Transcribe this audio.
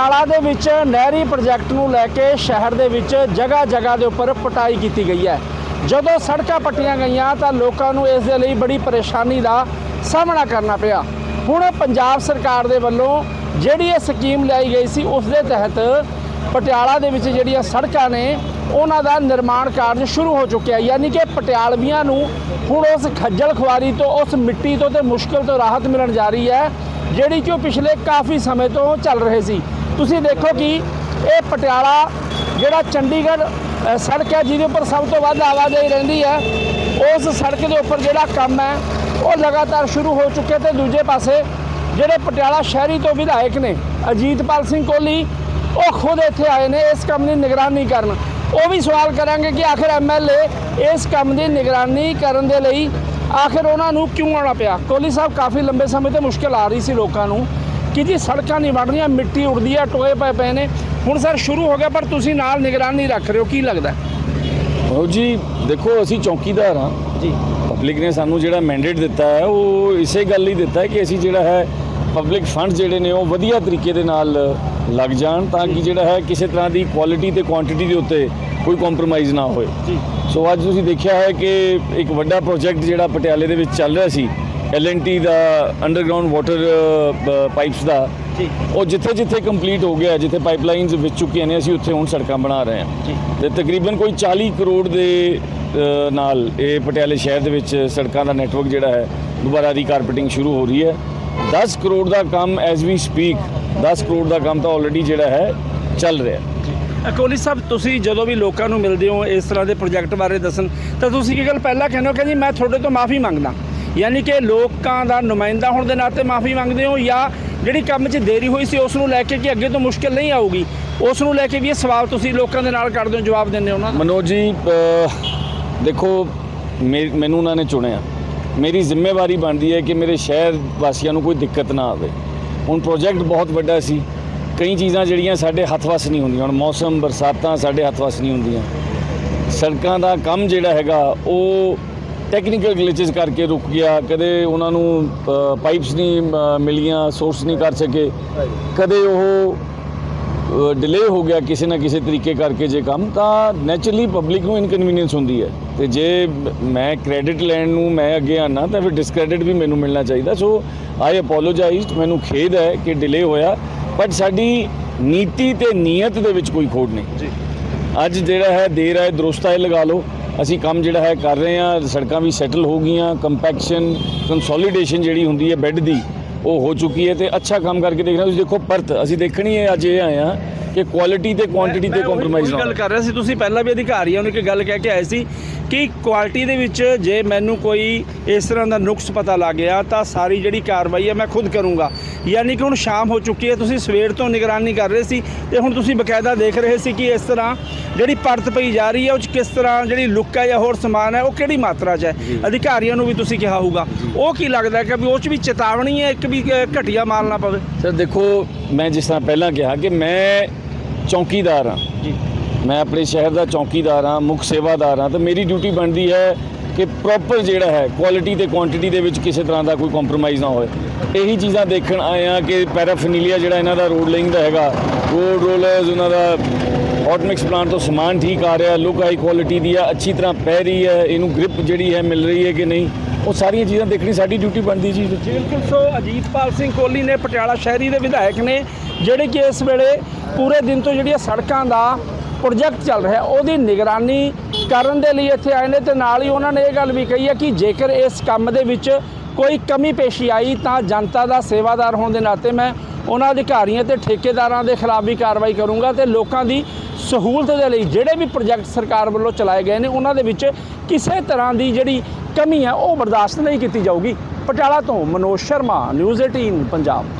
ਪਟਿਆਲਾ ਦੇ ਵਿੱਚ ਨਹਿਰੀ ਪ੍ਰੋਜੈਕਟ ਨੂੰ ਲੈ ਕੇ ਸ਼ਹਿਰ ਦੇ ਵਿੱਚ ਜਗ੍ਹਾ ਜਗ੍ਹਾ ਦੇ ਉੱਪਰ ਪਟਾਈ ਕੀਤੀ ਗਈ ਹੈ। ਜਦੋਂ ਸੜਕਾਂ ਪੱਟੀਆਂ ਗਈਆਂ ਤਾਂ ਲੋਕਾਂ ਨੂੰ ਇਸ ਦੇ ਲਈ ਬੜੀ ਪਰੇਸ਼ਾਨੀ ਦਾ ਸਾਹਮਣਾ ਕਰਨਾ ਪਿਆ। ਹੁਣ ਪੰਜਾਬ ਸਰਕਾਰ ਦੇ ਵੱਲੋਂ ਜਿਹੜੀ ਇਹ ਸਕੀਮ ਲਿਆਈ ਗਈ ਸੀ, ਉਸ ਦੇ ਤਹਿਤ ਪਟਿਆਲਾ ਦੇ ਵਿੱਚ ਜਿਹੜੀਆਂ ਸੜਕਾਂ ਨੇ, ਉਹਨਾਂ ਦਾ ਨਿਰਮਾਣ ਕਾਰਜ ਸ਼ੁਰੂ ਹੋ ਚੁੱਕਿਆ ਯਾਨੀ ਕਿ ਪਟਿਆਲਵੀਆਂ ਨੂੰ ਹੁਣ ਉਸ ਖੱਜਲ ਖੁਆਰੀ ਤੋਂ, ਉਸ ਮਿੱਟੀ ਤੋਂ ਤੇ ਮੁਸ਼ਕਲ ਤੋਂ ਰਾਹਤ ਮਿਲਣ ਜਾ ਰਹੀ ਹੈ, ਜਿਹੜੀ ਕਿ ਉਹ ਪਿਛਲੇ ਕਾਫੀ ਸਮੇਂ ਤੋਂ ਚੱਲ ਰਹੇ ਸੀ। ਤੁਸੀਂ ਦੇਖੋ ਕਿ ਇਹ ਪਟਿਆਲਾ ਜਿਹੜਾ ਚੰਡੀਗੜ੍ਹ ਸੜਕ ਹੈ, ਜਿਹਦੇ ਉੱਪਰ ਸਭ ਤੋਂ ਵੱਧ ਆਵਾਜਾਈ ਰਹਿੰਦੀ ਹੈ, ਉਸ ਸੜਕ ਦੇ ਉੱਪਰ ਜਿਹੜਾ ਕੰਮ ਹੈ, ਉਹ ਲਗਾਤਾਰ ਸ਼ੁਰੂ ਹੋ ਚੁੱਕਿਆ ਤੇ ਦੂਜੇ ਪਾਸੇ ਜਿਹੜੇ ਪਟਿਆਲਾ ਸ਼ਹਿਰੀ ਤੋਂ ਵਿਧਾਇਕ ਨੇ, ਅਜੀਤਪਾਲ ਸਿੰਘ ਕੋਹਲੀ, ਉਹ ਖੁਦ ਇੱਥੇ ਆਏ ਨੇ, ਇਸ ਕੰਮ ਦੀ ਨਿਗਰਾਨੀ ਕਰਨ। ਉਹ ਵੀ ਸਵਾਲ ਕਰਾਂਗੇ ਕਿ ਆਖਿਰ ਐਮਐਲਏ ਇਸ ਕੰਮ ਦੀ ਨਿਗਰਾਨੀ ਕਰਨ ਦੇ ਲਈ ਆਖਿਰ ਉਹਨਾਂ ਨੂੰ ਕਿਉਂ ਆਉਣਾ ਪਿਆ? ਕੋਹਲੀ ਸਾਹਿਬ ਕਾਫੀ ਲੰਬੇ ਸਮੇਂ ਤੋਂ ਮੁਸ਼ਕਲ ਆ ਰਹੀ ਸੀ ਲੋਕਾਂ ਨੂੰ। ਕਿ ਜੀ ਸੜਕਾਂ ਨਹੀਂ ਬਣ ਰਹੀਆਂ ਮਿੱਟੀ ਉੱਡਦੀ ਆ ਟੋਏ ਪਏ ਪਏ ਨੇ। ਹੁਣ ਸਰ ਸ਼ੁਰੂ ਹੋ ਗਿਆ ਪਰ ਤੁਸੀਂ ਨਾਲ ਨਿਗਰਾਨੀ ਰੱਖ ਰਹੇ ਹੋ ਕੀ ਲੱਗਦਾ? ਮਨੋਜ ਜੀ ਦੇਖੋ ਅਸੀਂ ਚੌਕੀਦਾਰ ਹਾਂ। ਜੀ। ਪਬਲਿਕ ਨੇ ਸਾਨੂੰ ਜਿਹੜਾ ਮੈਂਡੇਟ ਦਿੱਤਾ ਹੈ ਉਹ ਇਸੇ ਗੱਲ ਲਈ ਦਿੱਤਾ ਹੈ ਕਿ ਅਸੀਂ ਜਿਹੜਾ ਹੈ ਪਬਲਿਕ ਫੰਡ ਜਿਹੜੇ ਨੇ ਉਹ ਵਧੀਆ ਤਰੀਕੇ ਦੇ ਨਾਲ ਲੱਗ ਜਾਣ ਤਾਂ ਕਿ ਜਿਹੜਾ ਹੈ ਕਿਸੇ ਤਰ੍ਹਾਂ ਦੀ ਕੁਆਲਿਟੀ ਤੇ ਕੁਆਂਟੀਟੀ ਦੇ ਉੱਤੇ ਕੋਈ ਕੰਪਰੋਮਾਈਜ਼ ਨਾ ਹੋਏ। ਜੀ। ਸੋ ਅੱਜ ਤੁਸੀਂ ਦੇਖਿਆ ਹੈ ਕਿ ਇੱਕ ਵੱਡਾ ਪ੍ਰੋਜੈਕਟ ਜਿਹੜਾ ਪਟਿਆਲੇ ਦੇ ਵਿੱਚ ਚੱਲ ਰਿਹਾ ਸੀ ਐਲਐਨਟੀ ਦਾ ਅੰਡਰਗਰਾਉਂਡ ਵਾਟਰ ਪਾਈਪਸ ਦਾ ਉਹ ਜਿੱਥੇ ਜਿੱਥੇ ਕੰਪਲੀਟ ਹੋ ਗਿਆ ਜਿੱਥੇ ਪਾਈਪਲਾਈਨਸ ਵਿੱਚ ਚੁੱਕੀਆਂ ਨੇ ਅਸੀਂ ਉੱਥੇ ਹੁਣ ਸੜਕਾਂ ਬਣਾ ਰਹੇ ਹਾਂ। ਤੇ ਤਕਰੀਬਨ ਕੋਈ 40 ਕਰੋੜ ਦੇ ਨਾਲ ਇਹ ਪਟਿਆਲੇ ਸ਼ਹਿਰ ਦੇ ਵਿੱਚ ਸੜਕਾਂ ਦਾ ਨੈਟਵਰਕ ਜਿਹੜਾ ਹੈ ਦੁਬਾਰਾ ਦੀ ਕਾਰਪੇਟਿੰਗ ਸ਼ੁਰੂ ਹੋ ਰਹੀ ਹੈ। 10 ਕਰੋੜ ਦਾ ਕੰਮ ਐਜ਼ ਵੀ ਸਪੀਕ 10 ਕਰੋੜ ਦਾ ਕੰਮ ਤਾਂ ਆਲਰੇਡੀ ਜਿਹੜਾ ਹੈ ਚੱਲ ਰਿਹਾ ਹੈ। ਕੋਹਲੀ ਸਾਹਿਬ ਤੁਸੀਂ ਜਦੋਂ ਵੀ ਲੋਕਾਂ ਨੂੰ ਮਿਲਦੇ ਹੋ ਇਸ ਤਰ੍ਹਾਂ ਦੇ ਪ੍ਰੋਜੈਕਟ ਬਾਰੇ ਦੱਸਣ ਤਾਂ ਤੁਸੀਂ ਕੀ ਗੱਲ ਪਹਿਲਾਂ ਕਹਿੰਦੇ ਹੋ ਕਿ ਜੀ ਮੈਂ ਤੁਹਾਡੇ ਤੋਂ ਮਾਫੀ ਮੰਗਦਾ। ਯਾਨੀ ਕਿ ਲੋਕਾਂ ਦਾ ਨੁਮਾਇੰਦਾ ਹੋਣ ਦੇ ਨਾਤੇ ਮਾਫੀ ਮੰਗਦੇ ਹੋ ਜਾਂ ਜਿਹੜੀ ਕੰਮ 'ਚ ਦੇਰੀ ਹੋਈ ਸੀ ਉਸ ਨੂੰ ਲੈ ਕੇ ਕਿ ਅੱਗੇ ਤੋਂ ਮੁਸ਼ਕਲ ਨਹੀਂ ਆਊਗੀ, ਉਸ ਨੂੰ ਲੈ ਕੇ ਵੀ ਇਹ ਸਵਾਲ ਤੁਸੀਂ ਲੋਕਾਂ ਦੇ ਨਾਲ ਕਰਦੇ ਹੋ, ਜਵਾਬ ਦਿੰਦੇ ਹੋ ਨਾ? ਮਨੋਜ ਜੀ ਦੇਖੋ, ਮੇ- ਮੈਨੂੰ ਉਹਨਾਂ ਨੇ ਚੁਣਿਆ। ਮੇਰੀ ਜ਼ਿੰਮੇਵਾਰੀ ਬਣਦੀ ਹੈ ਕਿ ਮੇਰੇ ਸ਼ਹਿਰ ਵਾਸੀਆਂ ਨੂੰ ਕੋਈ ਦਿੱਕਤ ਨਾ ਆਵੇ। ਹੁਣ ਪ੍ਰੋਜੈਕਟ ਬਹੁਤ ਵੱਡਾ ਸੀ। ਕਈ ਚੀਜ਼ਾਂ ਜਿਹੜੀਆਂ ਸਾਡੇ ਹੱਥ ਵੱਸ ਨਹੀਂ ਹੁੰਦੀਆਂ। ਹੁਣ ਮੌਸਮ, ਬਰਸਾਤਾਂ ਸਾਡੇ ਹੱਥ ਵੱਸ ਨਹੀਂ ਹੁੰਦੀਆਂ। ਸੜਕਾਂ ਦਾ ਕੰਮ ਜਿਹੜਾ ਹੈਗਾ, ਉਹ ਟੈਕਨੀਕਲ ਗਲਿਚਸ ਕਰਕੇ ਰੁਕ ਗਿਆ ਕਦੇ ਉਹਨਾਂ ਨੂੰ ਪਾਈਪਸ ਨਹੀਂ ਮਿਲੀਆਂ ਸੋਰਸ ਨਹੀਂ ਕਰ ਸਕੇ। ਕਦੇ ਉਹ ਡਿਲੇ ਹੋ ਗਿਆ ਕਿਸੇ ਨਾ ਕਿਸੇ ਤਰੀਕੇ ਕਰਕੇ ਜੇ ਕੰਮ ਤਾਂ ਨੇਚਰਲੀ ਪਬਲਿਕ ਨੂੰ ਇਨਕਨਵੀਨੀਅੰਸ ਹੁੰਦੀ ਹੈ। ਤੇ ਜੇ ਮ- ਕ੍ਰੈਡਿਟ ਲੈਣ ਨੂੰ ਮੈਂ ਅੱਗੇ ਆਣਾ ਤਾਂ ਫਿਰ ਡਿਸਕ੍ਰੈਡਿਟ ਵੀ ਮੈਨੂੰ ਮਿਲਣਾ ਚਾਹੀਦਾ। ਸੋ ਆਈ ਅਪੋਲੋਜਾਈਜ਼ਡ ਮੈਨੂੰ ਖੇਦ ਹੈ ਕਿ ਡਿਲੇ ਹੋਇਆ ਬਟ ਸਾਡੀ ਨੀਤੀ ਤੇ ਨੀਅਤ ਦੇ ਵਿੱਚ ਕੋਈ ਖੋਟ ਨਹੀਂ। ਜੀ। ਅੱਜ ਜਿਹੜਾ ਹੈ ਦੇਰ ਹੈ ਦਰੁਸਤ ਹੈ ਲਗਾ ਲਓ। ਅਸੀਂ ਕੰਮ ਜਿਹੜਾ ਹੈ ਕਰ ਰਹੇ ਹਾਂ, ਸੜਕਾਂ ਵੀ ਸੈਟਲ ਹੋ ਗਈਆਂ ਕੰਪੈਕਸ਼ਨ ਕੰਸੋਲੀਡੇਸ਼ਨ ਜਿਹੜੀ ਹੁੰਦੀ ਹੈ ਬੈੱਡ ਦੀ, ਉਹ ਹੋ ਚੁੱਕੀ ਹੈ ਤੇ ਅੱਛਾ ਕੰਮ ਕਰਕੇ ਦੇਖ ਰਹੇ ਹੋ। ਤੁਸੀਂ ਦੇਖੋ ਪਰਤ, ਅਸੀਂ ਦੇਖਣੀ ਹੈ, ਅੱਜ ਇਹ ਆਏ ਹਾਂ ਕਿ ਕੁਆਲਿਟੀ ਤੇ ਕੁਆਂਟੀਟੀ ਤੇ ਕੰਪਰੋਮਾਈਜ਼ ਨਾ ਗੱਲ। ਕਰ ਰਿਹਾ ਸੀ। ਤੁਸੀਂ ਪਹਿਲਾਂ ਵੀ ਅਧਿਕਾਰੀਆਂ ਨੂੰ ਇੱਕ ਗੱਲ ਕਹਿ ਕੇ ਆਏ ਸੀ ਕਿ ਕੁਆਲਿਟੀ ਦੇ ਵਿੱਚ ਜੇ ਮੈਨੂੰ ਕੋਈ ਇਸ ਤਰ੍ਹਾਂ ਦਾ ਨੁਕਸ ਪਤਾ ਲੱਗ ਗਿਆ ਤਾਂ ਸਾਰੀ ਜਿਹੜੀ ਕਾਰਵਾਈ ਹੈ ਮੈਂ ਖੁਦ ਕਰੂੰਗਾ। ਯਾਨੀ ਕਿ ਹੁਣ ਸ਼ਾਮ ਹੋ ਚੁੱਕੀ ਹੈ ਤੁਸੀਂ ਸਵੇਰ ਤੋਂ ਨਿਗਰਾਨੀ ਕਰ ਰਹੇ ਸੀ ਤੇ ਹੁਣ ਤੁਸੀਂ ਬਕਾਇਦਾ ਦੇਖ ਰਹੇ ਸੀ ਕਿ ਇਸ ਤਰ੍ਹਾਂ ਜਿਹੜੀ ਪਰਤ ਪਈ ਜਾ ਰਹੀ ਹੈ ਉਹ 'ਚ ਕਿਸ ਤਰ੍ਹਾਂ ਜਿਹੜੀ ਲੁੱਕ ਹੈ ਜਾਂ ਹੋਰ ਸਮਾਨ ਹੈ ਉਹ ਕਿਹੜੀ ਮਾਤਰਾ 'ਚ ਹੈ? ਅਧਿਕਾਰੀਆਂ ਨੂੰ ਵੀ ਤੁਸੀਂ ਕਿਹਾ ਹੋਊਗਾ। ਉਹ ਕੀ ਲੱਗਦਾ ਕਿ ਵੀ ਉਹ 'ਚ ਵੀ ਚੇਤਾਵਨੀ ਹੈ ਇੱਕ ਵੀ ਘਟੀਆ ਮਾਲ ਨਾ ਪਵੇ? ਸਰ ਦੇਖੋ ਮੈਂ ਜਿਸ ਤਰ੍ਹਾਂ ਪਹਿਲਾਂ ਕਿਹਾ ਕਿ ਮੈਂ ਚੌਕੀਦਾਰ ਹਾਂ। ਜੀ। ਮੈਂ ਆਪਣੇ ਸ਼ਹਿਰ ਦਾ ਚੌਕੀਦਾਰ ਹਾਂ ਮੁੱਖ ਸੇਵਾਦਾਰ ਹਾਂ। ਤਾਂ ਮੇਰੀ ਡਿਊਟੀ ਬਣਦੀ ਹੈ ਕਿ ਪ੍ਰੋਪਰ ਜਿਹੜਾ ਹੈ ਕੁਆਲਿਟੀ ਤੇ ਕੁਆਂਟੀਟੀ ਦੇ ਵਿੱਚ ਕਿਸੇ ਤਰ੍ਹਾਂ ਦਾ ਕੋਈ ਕੰਪਰੋਮਾਈਜ਼ ਨਾ ਹੋਏ ਇਹੀ ਚੀਜ਼ਾਂ ਦੇਖਣ ਆਏ ਆ ਕਿ ਪੈਰਾਫਿਨੀਲੀਆ ਜਿਹੜਾ ਇਹਨਾਂ ਦਾ ਰੋਡ ਲਿੰਕ ਦਾ ਹੈਗਾ ਰੋਡ ਰੋਲਰਸ ਉਹਨਾਂ ਦਾ ਹੌਟ ਮਿਕਸ ਪਲਾਂਟ ਤੋਂ ਸਮਾਨ ਠੀਕ ਆ ਰਿਹਾ ਲੁੱਕ ਹਾਈ ਕੁਆਲਿਟੀ ਦੀ ਆ ਅੱਛੀ ਤਰ੍ਹਾਂ ਪੈ ਰਹੀ ਹੈ ਇਹਨੂੰ ਗ੍ਰਿਪ ਜਿਹੜੀ ਹੈ ਮਿਲ ਰਹੀ ਹੈ ਕਿ ਨਹੀਂ? ਉਹ ਸਾਰੀਆਂ ਚੀਜ਼ਾਂ ਦੇਖਣੀ ਸਾਡੀ ਡਿਊਟੀ ਬਣਦੀ ਜੀ। ਜੀ, ਬਿਲਕੁਲ, ਸੋ ਅਜੀਤਪਾਲ ਸਿੰਘ ਕੋਹਲੀ ਨੇ ਪਟਿਆਲਾ ਸ਼ਹਿਰੀ ਦੇ ਵਿਧਾਇਕ ਨੇ, ਜਿਹੜੇ ਕਿ ਇਸ ਵੇਲੇ ਪੂਰੇ ਦਿਨ ਤੋਂ ਜਿਹੜੀਆਂ ਸੜਕਾਂ ਦਾ ਪ੍ਰੋਜੈਕਟ ਚੱਲ ਰਿਹਾ, ਉਹਦੀ ਨਿਗਰਾਨੀ ਕਰਨ ਦੇ ਲਈ ਇੱਥੇ ਆਏ ਨੇ ਤੇ ਨਾਲ ਹੀ ਉਹਨਾਂ ਨੇ ਇਹ ਗੱਲ ਵੀ ਕਹੀ ਹੈ ਕਿ ਜੇਕਰ ਇਸ ਕੰਮ ਦੇ ਵਿੱਚ ਕੋਈ ਕਮੀ ਪੇਸ਼ੀ ਆਈ ਤਾਂ ਜਨਤਾ ਦਾ ਸੇਵਾਦਾਰ ਹੋਣ ਦੇ ਨਾਤੇ ਮੈਂ ਉਹਨਾਂ ਅਧਿਕਾਰੀਆਂ ਤੇ ਠੇਕੇਦਾਰਾਂ ਦੇ ਖਿਲਾਫ ਵੀ ਕਾਰਵਾਈ ਕਰੂੰਗਾ ਤੇ ਲੋਕਾਂ ਦੀ ਸਹੂਲਤ ਦੇ ਲਈ ਜਿਹੜੇ ਵੀ ਪ੍ਰੋਜੈਕਟ ਸਰਕਾਰ ਵੱਲੋਂ ਚਲਾਏ ਗਏ ਨੇ, ਉਹਨਾਂ ਦੇ ਵਿੱਚ ਕਿਸੇ ਤਰ੍ਹਾਂ ਦੀ ਜਿਹੜੀ ਕਮੀ ਹੈ, ਉਹ ਬਰਦਾਸ਼ਤ ਨਹੀਂ ਕੀਤੀ ਜਾਊਗੀ। ਪਟਿਆਲਾ ਤੋਂ ਮਨੋਜ ਸ਼ਰਮਾ, ਨਿਊਜ਼ 18 ਪੰਜਾਬ।